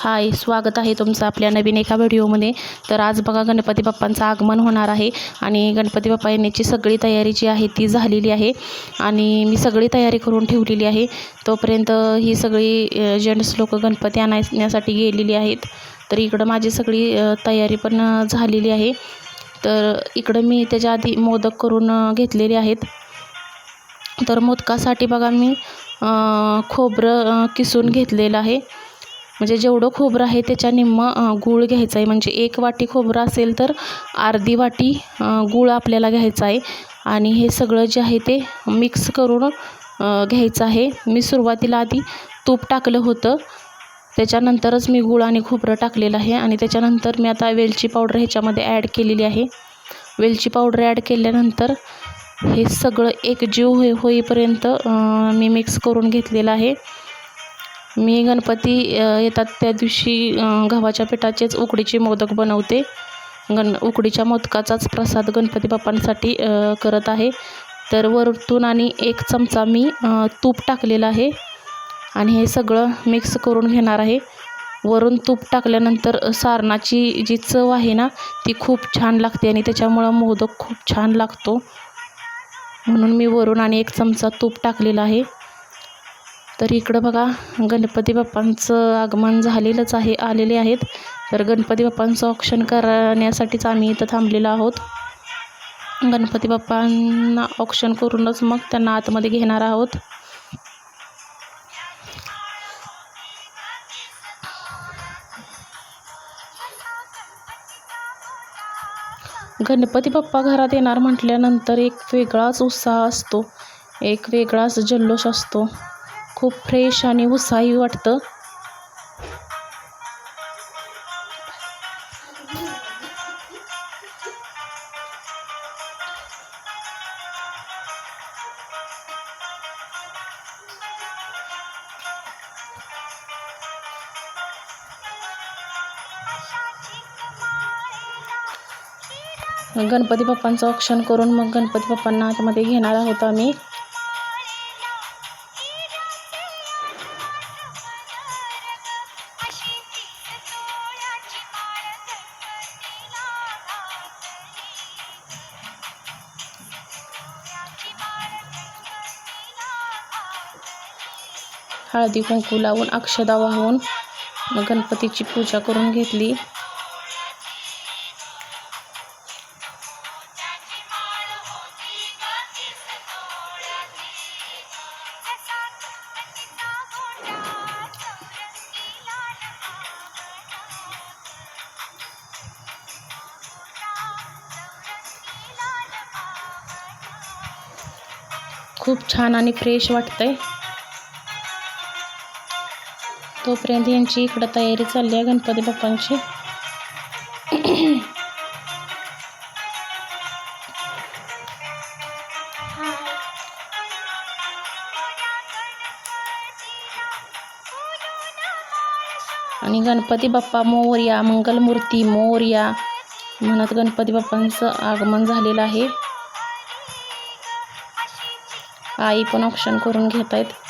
हाय स्वागत आहे तुमचं आपल्या नवीन एका व्हिडिओमध्ये. तर आज बघा गणपती बाप्पांचं आगमन होणार आहे आणि गणपती बाप्पा येण्याची सगळी तयारी जी आहे ती झालेली आहे आणि मी सगळी तयारी करून ठेवलेली आहे. तोपर्यंत ही सगळी जेंट्स लोक गणपती आणण्यासाठी गेलेली आहेत. तर इकडं माझी सगळी तयारी पण झालेली आहे. तर इकडं मी त्याच्या आधी मोदक करून घेतलेले आहेत. तर मोदकासाठी बघा मी खोबरं किसून घेतलेलं आहे. म्हणजे जेवढं खोबरं आहे त्याच्या निम्मं गूळ घ्यायचं आहे. म्हणजे एक वाटी खोबरं असेल तर अर्धी वाटी गूळ आपल्याला घ्यायचा आहे. आणि हे सगळं जे आहे ते मिक्स करून घ्यायचं आहे. मी सुरुवातीला आधी तूप टाकलं होतं. त्याच्यानंतरच मी गूळ आणि खोबरं टाकलेलं आहे. आणि त्याच्यानंतर मी आता वेलची पावडर ह्याच्यामध्ये ॲड केलेली आहे. वेलची पावडर ॲड केल्यानंतर हे सगळं एकजीव होई होईपर्यंत मी मिक्स करून घेतलेलं आहे. मी गणपती येतात त्या दिवशी गव्हाच्या पिठाचेच उकडीचे मोदक बनवते. गण उकडीच्या मोदकाचाच प्रसाद गणपती बाप्पांसाठी करत आहे. तर वरतून आणि एक चमचा मी तूप टाकलेलं आहे. आणि हे सगळं मिक्स करून घेणार आहे. वरून तूप टाकल्यानंतर सारणाची जी चव आहे ना ती खूप छान लागते आणि त्याच्यामुळं मोदक खूप छान लागतो. म्हणून मी वरून आणि एक चमचा तूप टाकलेला आहे. तर इकडं बघा गणपती बाप्पांचं आगमन झालेलंच आहे आलेले आहेत. तर गणपती बाप्पांचं ऑप्शन करण्यासाठीच आम्ही इथं थांबलेलो आहोत. गणपती बाप्पांना ऑप्शन करूनच मग त्यांना आतमध्ये घेणार आहोत. गणपती बाप्पा घरात येणार म्हटल्यानंतर एक वेगळाच उत्साह असतो. एक वेगळाच जल्लोष असतो. खूप फ्रेश आणि उत्साही वाटतं. गणपती बाप्पांचं ऑप्शन करून मग गणपती बाप्पांना आतमध्ये घेणार आहोत आम्ही. हळदी कुंकू लावून अक्षदा वाहून मग गणपतीची पूजा करून घेतली. खूप छान आणि फ्रेश वाटतंय. तोपर्यंत यांची इकडं तयारी चालली आहे गणपती बाप्पांची. आणि गणपती बाप्पा मोर्या मंगलमूर्ती मोरया म्हणत गणपती बाप्पांचं आगमन झालेलं आहे. आई पण ऑप्शन करून घेत आहेत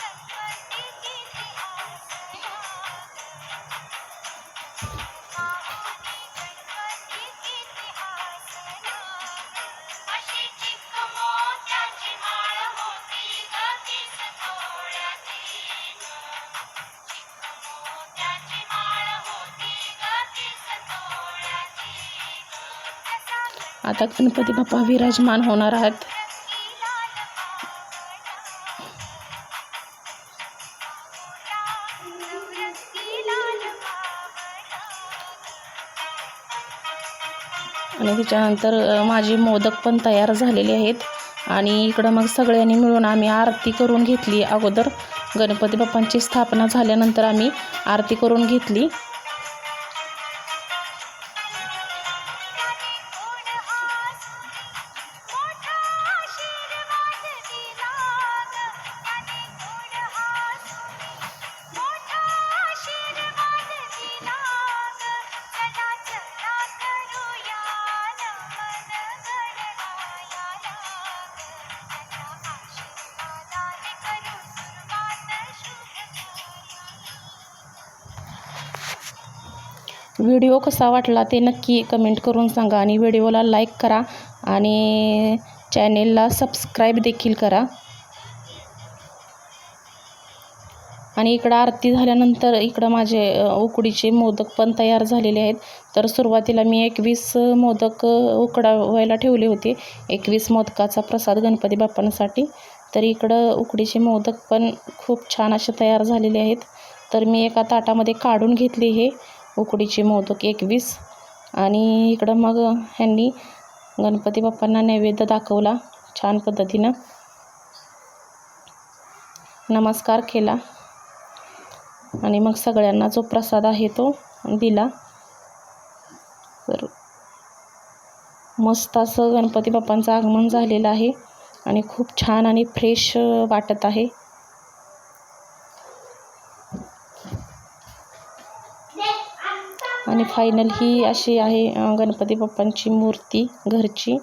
आता गणपती बाप्पा विराजमान होणार आहेत. आणि त्याच्यानंतर माझे मोदक पण तयार झालेले आहेत. आणि इकडं मग सगळ्यांनी मिळून आम्ही आरती करून घेतली अगोदर. गणपती बाप्पांची स्थापना झाल्यानंतर आम्ही आरती करून घेतली. व्हिडिओ कसा वाटला ते नक्की कमेंट करून सांगा आणि व्हिडिओला लाईक करा आणि चॅनेलला सबस्क्राईब देखील करा. आणि इकडं आरती झाल्यानंतर इकडं माझे उकडीचे मोदक पण तयार झालेले आहेत. तर सुरुवातीला मी एकवीस मोदक उकडावायला ठेवले होते. एकवीस मोदकाचा प्रसाद गणपती बाप्पांसाठी. तर इकडं उकडीचे मोदक पण खूप छान असे तयार झालेले आहेत. तर मी एका ताटामध्ये काढून घेतले हे. उकडीचे मोदक एकवीस आणि इकडं मग ह्यांनी गणपती बाप्पांना नैवेद्य दाखवला छान पद्धतीनं. नमस्कार केला. आणि मग सगळ्यांना जो प्रसाद आहे तो दिला. तर मस्त असं गणपती बाप्पांचं आगमन झालेलं आहे. आणि खूप छान आणि फ्रेश वाटत आहे. आणि फायनल ही अशी आहे गणपती बाप्पांची मूर्ती घरची.